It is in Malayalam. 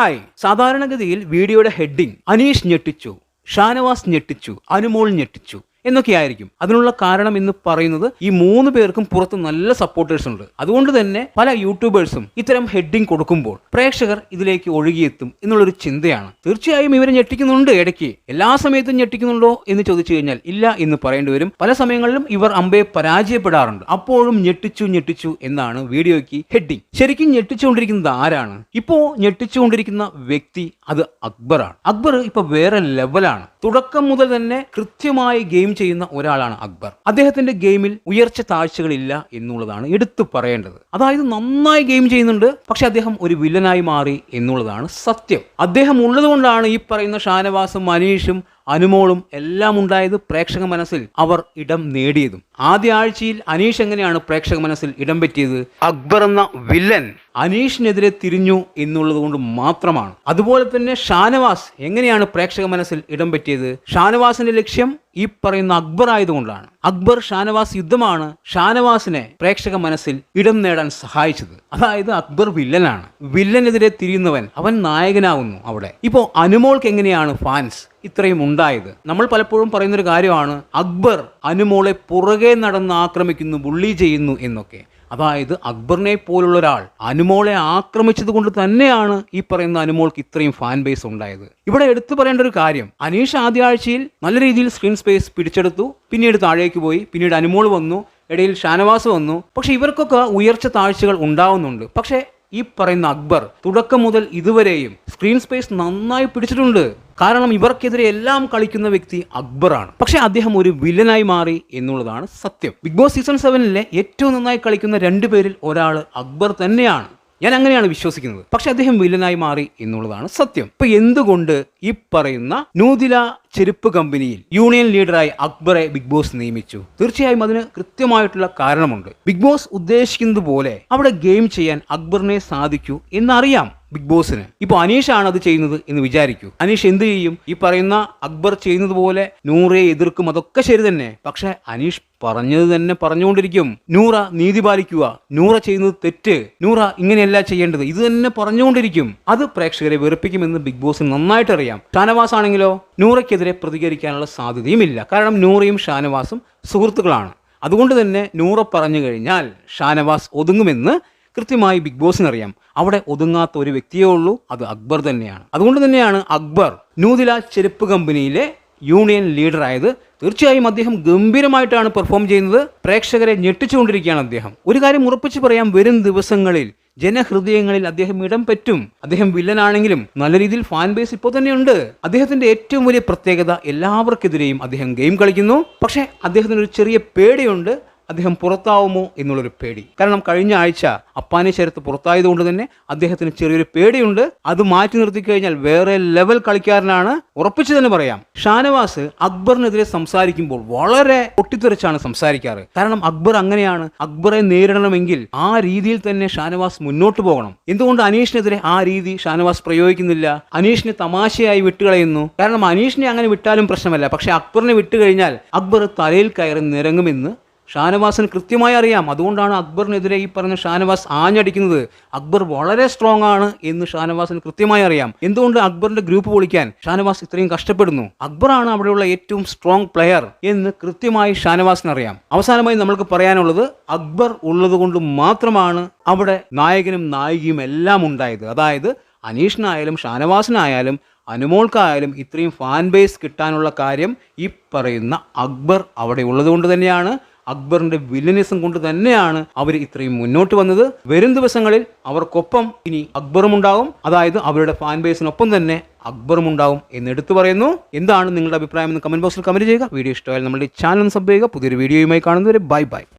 ഹായ്. സാധാരണഗതിയിൽ വീഡിയോയുടെ ഹെഡിങ് അനീഷ് ഞെട്ടിച്ചു ഷാനവാസ് ഞെട്ടിച്ചു അനുമോൾ ഞെട്ടിച്ചു. എന്നൊക്കെ ആയിരിക്കും അതിനുള്ള കാരണം എന്ന് പറയുന്നത് ഈ മൂന്ന് പേർക്കും പുറത്ത് നല്ല സപ്പോർട്ടേഴ്സ് ഉണ്ട്. അതുകൊണ്ട് തന്നെ പല യൂട്യൂബേഴ്സും ഇത്തരം ഹെഡിങ് കൊടുക്കുമ്പോൾ പ്രേക്ഷകർ ഇതിലേക്ക് ഒഴുകിയെത്തും എന്നുള്ളൊരു ചിന്തയാണ്. തീർച്ചയായും ഇവരെ ഞെട്ടിക്കുന്നുണ്ട് ഇടയ്ക്ക്. എല്ലാ സമയത്തും ഞെട്ടിക്കുന്നുണ്ടോ എന്ന് ചോദിച്ചു കഴിഞ്ഞാൽ ഇല്ല എന്ന് പറയേണ്ടി വരും. പല സമയങ്ങളിലും ഇവർ അമ്പയെ പരാജയപ്പെടാറുണ്ട്. അപ്പോഴും ഞെട്ടിച്ചു ഞെട്ടിച്ചു എന്നാണ് വീഡിയോയ്ക്ക് ഹെഡിങ് ശരിക്കും ഞെട്ടിച്ചുകൊണ്ടിരിക്കുന്നത് ആരാണ്? ഇപ്പോ ഞെട്ടിച്ചുകൊണ്ടിരിക്കുന്ന വ്യക്തി അത് അക്ബറാണ്. അക്ബർ ഇപ്പൊ വേറെ ലെവലാണ് തുടക്കം മുതൽ തന്നെ കൃത്യമായി ഗെയിം ചെയ്യുന്ന ഒരാളാണ് അക്ബർ. അദ്ദേഹത്തിന്റെ ഗെയിമിൽ ഉയർച്ച താഴ്ചകളില്ല എന്നുള്ളതാണ് എടുത്തു പറയേണ്ടത്. അതായത് നന്നായി ഗെയിം ചെയ്യുന്നുണ്ട് പക്ഷെ അദ്ദേഹം ഒരു വില്ലനായി മാറി എന്നുള്ളതാണ് സത്യം. അദ്ദേഹം ഉള്ളതുകൊണ്ടാണ് ഈ പറയുന്ന ഷാനവാസും മനീഷും അനുമോളും എല്ലാം ഉണ്ടായത് പ്രേക്ഷക മനസ്സിൽ അവർ ഇടം നേടിയതും. ആദ്യ ആഴ്ചയിൽ അനീഷ് എങ്ങനെയാണ് പ്രേക്ഷക മനസ്സിൽ ഇടം പറ്റിയത്? അക്ബർ എന്ന വില്ലൻ അനീഷിനെതിരെ തിരിഞ്ഞു എന്നുള്ളത് കൊണ്ട് മാത്രമാണ്. അതുപോലെ തന്നെ ഷാനവാസ് എങ്ങനെയാണ് പ്രേക്ഷക മനസ്സിൽ ഇടം പറ്റിയത്? ഷാനവാസിന്റെ ലക്ഷ്യം ഈ പറയുന്ന അക്ബർ ആയതുകൊണ്ടാണ്. അക്ബർ ഷാനവാസ് യുദ്ധമാണ് ഷാനവാസിനെ പ്രേക്ഷക മനസ്സിൽ ഇടം നേടാൻ സഹായിച്ചത്. അതായത് അക്ബർ വില്ലനാണ്. വില്ലനെതിരെ തിരിയുന്നവൻ അവൻ നായകനാവുന്നു അവിടെ. ഇപ്പോ അനുമോൾക്ക് എങ്ങനെയാണ് ഫാൻസ് ഇത്രയും ഉണ്ടായത്? നമ്മൾ പലപ്പോഴും പറയുന്നൊരു കാര്യമാണ് അക്ബർ അനുമോളെ പുറകെ നടന്ന് ആക്രമിക്കുന്നു ബുള്ളി ചെയ്യുന്നു എന്നൊക്കെ. അതായത് അക്ബറിനെ പോലുള്ള ഒരാൾ അനുമോളെ ആക്രമിച്ചത് കൊണ്ട് തന്നെയാണ് ഈ പറയുന്ന അനുമോൾക്ക് ഇത്രയും ഫാൻ ബേസ് ഉണ്ടായത്. ഇവിടെ എടുത്തു പറയേണ്ട ഒരു കാര്യം അനീഷ് ആദ്യ ആഴ്ചയിൽ നല്ല രീതിയിൽ സ്ക്രീൻ സ്പേസ് പിടിച്ചെടുത്തു പിന്നീട് താഴേക്ക് പോയി പിന്നീട് അനുമോൾ വന്നു ഇടയിൽ ഷാനവാസ് വന്നു. പക്ഷെ ഇവർക്കൊക്കെ ഉയർച്ച താഴ്ചകൾ ഉണ്ടാവുന്നുണ്ട്. പക്ഷേ ഈ പറയുന്ന അക്ബർ തുടക്കം മുതൽ ഇതുവരെയും സ്ക്രീൻ സ്പേസ് നന്നായി പിടിച്ചിട്ടുണ്ട്. കാരണം ഇവർക്കെതിരെ എല്ലാം കളിക്കുന്ന വ്യക്തി അക്ബറാണ്. പക്ഷെ അദ്ദേഹം ഒരു വില്ലനായി മാറി എന്നുള്ളതാണ് സത്യം. ബിഗ് ബോസ് സീസൺ സെവനിലെ ഏറ്റവും നന്നായി കളിക്കുന്ന രണ്ടുപേരിൽ ഒരാൾ അക്ബർ തന്നെയാണ്. ഞാൻ അങ്ങനെയാണ് വിശ്വസിക്കുന്നത്. പക്ഷെ അദ്ദേഹം വില്ലനായി മാറി എന്നുള്ളതാണ് സത്യം. ഇപ്പൊ എന്തുകൊണ്ട് ഈ പറയുന്ന നൂതില ചെരുപ്പ് കമ്പനിയിൽ യൂണിയൻ ലീഡറായി അക്ബറെ ബിഗ് ബോസ് നിയമിച്ചു? തീർച്ചയായും അതിന് കൃത്യമായിട്ടുള്ള കാരണമുണ്ട്. ബിഗ് ബോസ് ഉദ്ദേശിക്കുന്നത് പോലെ അവിടെ ഗെയിം ചെയ്യാൻ അക്ബറിനെ സാധിക്കൂ എന്നറിയാം. ബിഗ് ബോസിന്. ഇപ്പോൾ അനീഷാണ് അത് ചെയ്യുന്നത് എന്ന് വിചാരിക്കൂ. അനീഷ് എന്ത് ചെയ്യും? ഈ പറയുന്ന അക്ബർ ചെയ്യുന്നത് പോലെ നൂറെ എതിർക്കും അതൊക്കെ ശരി തന്നെ. പക്ഷെ അനീഷ് പറഞ്ഞത് തന്നെ പറഞ്ഞുകൊണ്ടിരിക്കും. നൂറ നീതി പാലിക്കുക. നൂറ ചെയ്യുന്നത് തെറ്റ്. നൂറ ഇങ്ങനെയല്ല ചെയ്യേണ്ടത്. ഇത് തന്നെ പറഞ്ഞുകൊണ്ടിരിക്കും. അത് പ്രേക്ഷകരെ വെറുപ്പിക്കുമെന്ന് ബിഗ് ബോസിന് നന്നായിട്ട് അറിയാം. ഷാനവാസ് ആണെങ്കിലോ? നൂറയ്ക്കെതിരെ പ്രതികരിക്കാനുള്ള സാധ്യതയുമില്ല. കാരണം നൂറയും ഷാനവാസും സുഹൃത്തുക്കളാണ്. അതുകൊണ്ട് തന്നെ നൂറ പറഞ്ഞു കഴിഞ്ഞാൽ ഷാനവാസ് ഒതുങ്ങുമെന്ന് കൃത്യമായി ബിഗ് ബോസിന് അറിയാം അവിടെ ഒതുങ്ങാത്ത ഒരു വ്യക്തിയേ ഉള്ളൂ അത് അക്ബർ തന്നെയാണ്. അതുകൊണ്ട് തന്നെയാണ് അക്ബർ ന്യൂദില ചെരുപ്പ് കമ്പനിയിലെ യൂണിയൻ ലീഡർ ലീഡറായത് തീർച്ചയായും അദ്ദേഹം ഗംഭീരമായിട്ടാണ് പെർഫോം ചെയ്യുന്നത്. പ്രേക്ഷകരെ ഞെട്ടിച്ചുകൊണ്ടിരിക്കുകയാണ് അദ്ദേഹം. ഒരു കാര്യം ഉറപ്പിച്ച് പറയാം വരും ദിവസങ്ങളിൽ ജനഹൃദയങ്ങളിൽ അദ്ദേഹം ഇടം പറ്റും. അദ്ദേഹം വില്ലനാണെങ്കിലും നല്ല രീതിയിൽ ഫാൻ ബേസ് ഇപ്പോൾ തന്നെയുണ്ട്. അദ്ദേഹത്തിന്റെ ഏറ്റവും വലിയ പ്രത്യേകത എല്ലാവർക്കെതിരെയും അദ്ദേഹം ഗെയിം കളിക്കുന്നു. പക്ഷേ അദ്ദേഹത്തിന് ഒരു ചെറിയ പേടിയുണ്ട്. അദ്ദേഹം പുറത്താവുമോ എന്നുള്ളൊരു പേടി. കാരണം കഴിഞ്ഞ ആഴ്ച അപ്പാനെ ചേർത്ത് പുറത്തായതുകൊണ്ട് തന്നെ അദ്ദേഹത്തിന് ചെറിയൊരു പേടിയുണ്ട്. അത് മാറ്റി നിർത്തി കഴിഞ്ഞാൽ വേറെ ലെവൽ കളിക്കാരനാണ് ഉറപ്പിച്ചു തന്നെ പറയാം. ഷാനവാസ് അക്ബറിനെതിരെ സംസാരിക്കുമ്പോൾ വളരെ പൊട്ടിത്തെറിച്ചാണ് സംസാരിക്കാറ്. കാരണം അക്ബർ അങ്ങനെയാണ്. അക്ബറെ നേരിടണമെങ്കിൽ ആ രീതിയിൽ തന്നെ ഷാനവാസ് മുന്നോട്ട് പോകണം. എന്തുകൊണ്ട് അനീഷിനെതിരെ ആ രീതി ഷാനവാസ് പ്രയോഗിക്കുന്നില്ല? അനീഷിനെ തമാശയായി വിട്ടുകളയുന്നു. കാരണം അനീഷിനെ അങ്ങനെ വിട്ടാലും പ്രശ്നമല്ല. പക്ഷെ അക്ബറിനെ വിട്ടുകഴിഞ്ഞാൽ അക്ബർ തലയിൽ കയറി നിരങ്ങുമെന്ന് ഷാനവാസിന് കൃത്യമായി അറിയാം. അതുകൊണ്ടാണ് അക്ബറിനെതിരെ ഈ പറഞ്ഞ ഷാനവാസ് ആഞ്ഞടിക്കുന്നത്. അക്ബർ വളരെ സ്ട്രോങ് ആണ് എന്ന് ഷാനവാസിന് കൃത്യമായി അറിയാം. എന്തുകൊണ്ട് അക്ബറിന്റെ ഗ്രൂപ്പ് പൊളിക്കാൻ ഷാനവാസ് ഇത്രയും കഷ്ടപ്പെടുന്നു? അക്ബറാണ് അവിടെയുള്ള ഏറ്റവും സ്ട്രോങ് പ്ലെയർ എന്ന് കൃത്യമായി ഷാനവാസിന് അറിയാം. അവസാനമായി നമ്മൾക്ക് പറയാനുള്ളത് അക്ബർ ഉള്ളത് കൊണ്ട് മാത്രമാണ് അവിടെ നായകനും നായികയും എല്ലാം ഉണ്ടായത്. അതായത് അനീഷിനായാലും ഷാനവാസിനായാലും അനുമോൾക്കായാലും ഇത്രയും ഫാൻ ബേസ് കിട്ടാനുള്ള കാര്യം ഈ പറയുന്ന അക്ബർ അവിടെ ഉള്ളതുകൊണ്ട് തന്നെയാണ്. അക്ബറിന്റെ വില്ലനിസം കൊണ്ട് തന്നെയാണ് അവർ ഇത്രയും മുന്നോട്ട് വന്നത്. വരും ദിവസങ്ങളിൽ അവർക്കൊപ്പം ഇനി അക്ബറും ഉണ്ടാവും അതായത് അവരുടെ ഫാൻ ബേസിനൊപ്പം തന്നെ അക്ബറും ഉണ്ടാവും എന്ന് എടുത്തു പറയുന്നു. എന്താണ് നിങ്ങളുടെ അഭിപ്രായം എന്ന് കമന്റ് ബോക്സിൽ കമന്റ് ചെയ്യുക. വീഡിയോ ഇഷ്ടമായാലും നമ്മുടെ ചാനൽ സബ് ചെയ്യുക. പുതിയൊരു വീഡിയോയുമായി കാണുന്നവരെ ബൈ ബൈ